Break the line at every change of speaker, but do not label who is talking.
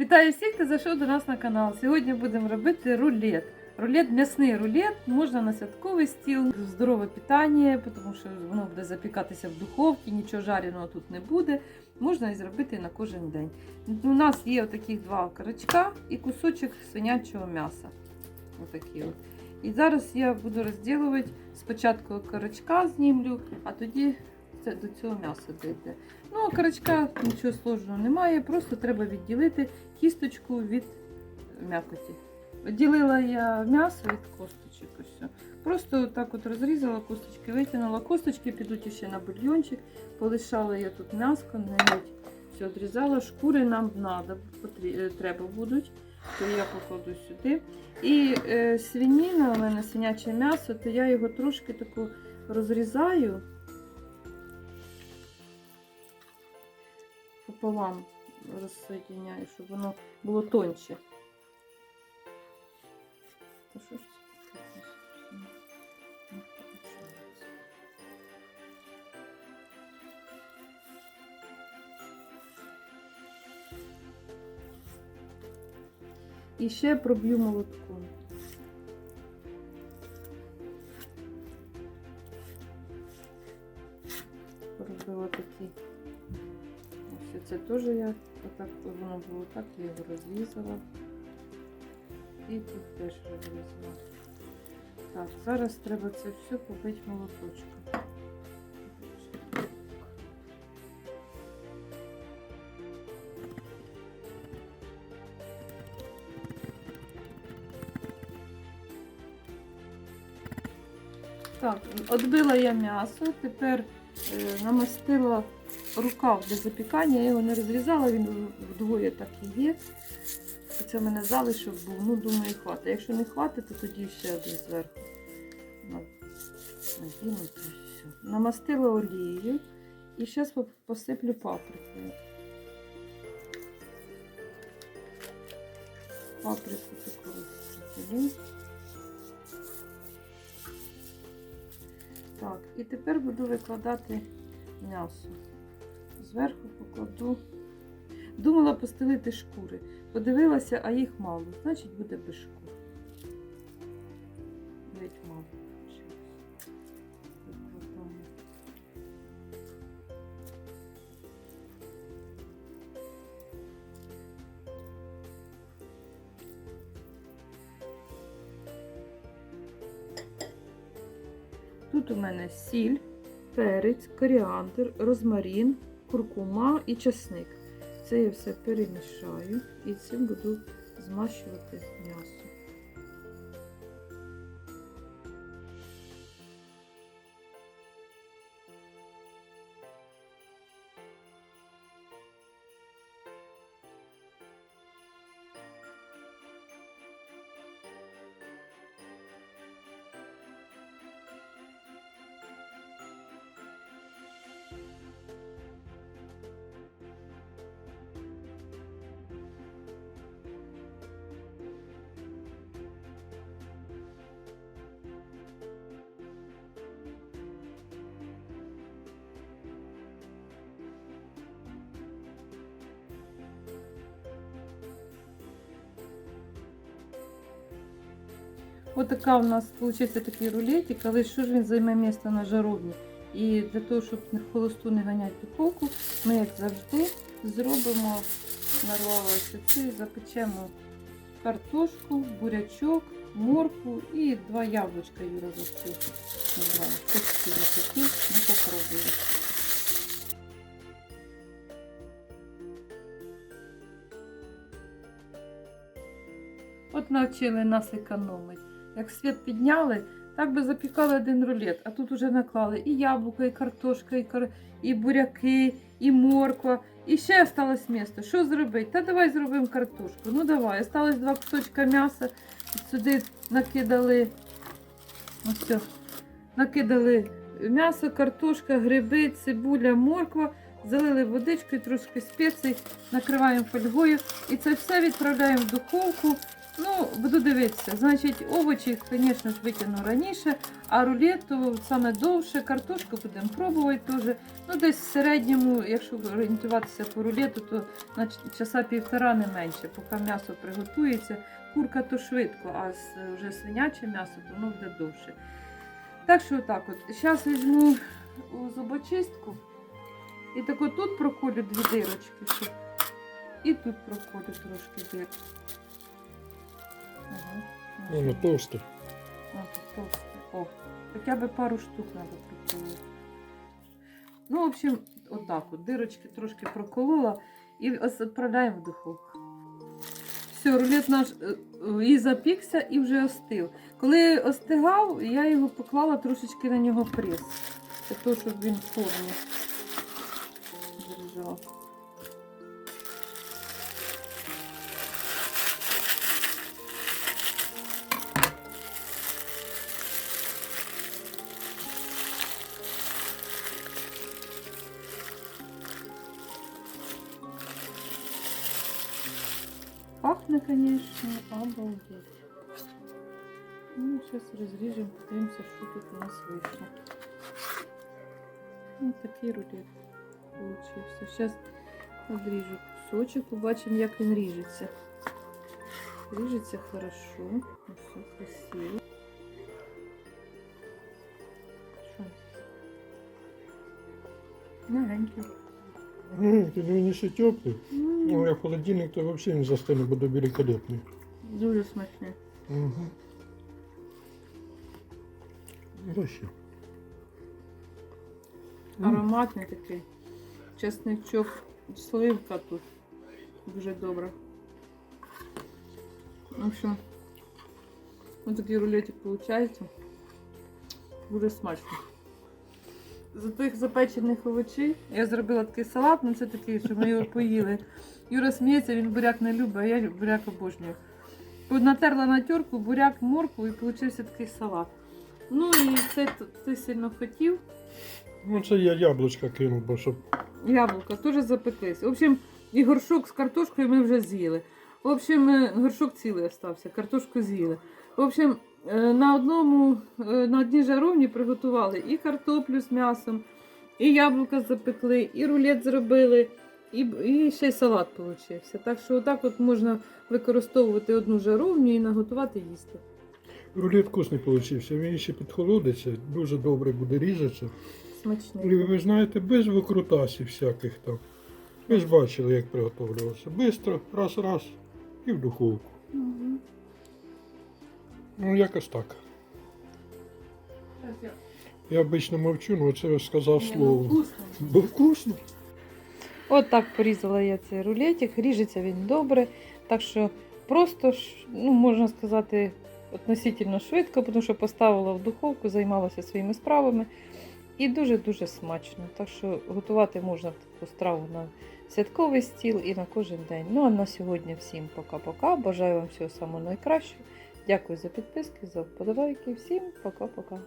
Вітаю всіх, хто зайшов до нас на канал. Сьогодні будемо робити рулет. Рулет, м'ясний рулет, можна на святковий стіл, здорове питання, тому що воно буде запікатися в духовці, нічого жареного тут не буде. Можна і зробити на кожен день. У нас є отаких два карачка і кусочок свинячого м'яса. Отакі от. І зараз я буду розділувати спочатку карачка знімлю, а тоді це до цього м'яса дійде. Ну, а карачка нічого сложного немає, просто треба відділити кісточку від м'якоті. Відділила я м'ясо від косточок. Ось. Просто так от розрізала, косточки витягнула. Косточки підуть ще на бульйончик. Полишала я тут м'ясо, не все відрізала. Шкури нам надо, е, треба будуть, то я покладу сюди. І е, свиніна, у мене свиняче м'ясо, то я його трошки таку розрізаю. Пополам розсоединяю, щоб воно було получається. І ще проб'ю молотком. Пробила такі. Ось це теж я отак воно було так, я його розрізала. І тут теж розрізала. Так, зараз треба це все побити молоточком. Так, відбила я м'ясо, тепер е, намастила рукав для запікання, я його не розрізала, він вдвоє так і є. Це в мене залишок був, ну думаю, хватить. Якщо не хватить, то тоді ще один зверху. На- Надінути і все. Намастила олією і зараз посиплю паприкою. Паприку таку розсиплю. Так, і тепер буду викладати м'ясо. Зверху покладу. Думала постелити шкури. Подивилася, а їх мало. Значить буде без шкур. Геть мало. Тут у мене сіль, перець, коріандр, розмарин, куркума і часник. Це я все перемішаю і цим буду змащувати м'ясо. Ось така у нас виходить такий рулетик, але що ж він займе місце на жаровні. І для того, щоб в холосту не ганяти духовку, ми, як завжди, зробимо нарвалося це запечемо картошку, бурячок, морку і два яблучка Юра такі, ми попробуємо. От навчили нас економити. Як світ підняли, так би запікали один рулет, а тут уже наклали і яблука, і картошка, і, кар... і буряки, і морква. І ще осталось місце. Що зробити? Та давай зробимо картошку. Ну давай. Осталось два кусочка м'яса. Сюди накидали. Ось. Накидали м'ясо, картошка, гриби, цибуля, морква. Залили водичкою, трошки спецій, накриваємо фольгою. І це все відправляємо в духовку. Ну, буду дивитися. Значить, овочі, звісно ж, витягну раніше, а рулет то саме довше, картошку будемо пробувати теж. Ну, десь в середньому, якщо орієнтуватися по рулету, то на часа півтора не менше, поки м'ясо приготується. Курка то швидко, а вже свиняче м'ясо, то воно буде довше. Так що отак от. Зараз візьму зубочистку і так от тут проколю дві дирочки, щоб і тут проколю трошки дир. Ага.
Воно товсте.
О, тут толсте. О, хоча б пару штук треба проколоти. Ну, в общем, отак от. Дирочки трошки проколола і відправляємо в духовку. Все, рулет наш е, е, і запікся, і вже остив. Коли остигав, я його поклала трошечки на нього прес. Для того, щоб він в формі держав. Пахне, конечно, обалдеть. Ну, сейчас разрежем, подивимося, що тут у нас вийшло. Ну, такий рулет получився. Сейчас одріжу кусочок, побачимо, як він ріжеться. Ріжеться хорошо, все красиво. Що? Мягенький.
Ну, ти він ще теплий. Ну, я холодильник, то взагалі не застане, буде великолепний.
Дуже смачний.
Угу. Ну, ще. М.
Ароматний такий. Чесничок, сливка тут. Дуже добра. В общем, ось такий рулетик виходить. Дуже смачно. З тих запечених овочей я зробила такий салат, ну це такий, що ми його поїли. Юра сміється, він буряк не любить, а я буряк обожнюю. Натерла на терку буряк, морку і вийшов такий салат. Ну і це ти сильно хотів.
Ну, це я яблучка кинув, бо щоб
Яблука теж запеклись. В общем, і горшок з картошкою ми вже з'їли. В общем, е, горшок цілий остався, картошку з'їли. В общем, е, на одному, е, на одній жаровні приготували і картоплю з м'ясом, і яблука запекли, і рулет зробили, і, і ще й салат получився. Так що отак от можна використовувати одну жаровню і наготувати їсти.
рулет вкусний получився. Він ще підхолодиться, дуже добре буде різатися. І
Смачний.
ви знаєте, без викрутасів всяких там. Ви ж бачили, як приготовлювався. Бистро, раз-раз і в духовку.
Мгм.
Ну, якось так. Я обично мовчу, але це сказав
ну,
слово.
вкусно.
Бо вкусно.
От так порізала я цей рулетик, ріжеться він добре. Так що просто, ну, можна сказати, относительно швидко, тому що поставила в духовку, займалася своїми справами. І дуже-дуже смачно. Так що готувати можна таку страву на святковий стіл і на кожен день. Ну а на сьогодні всім пока-пока. Бажаю вам всього самого найкращого. Дякую за підписки, за вподобайки. Всім пока-пока.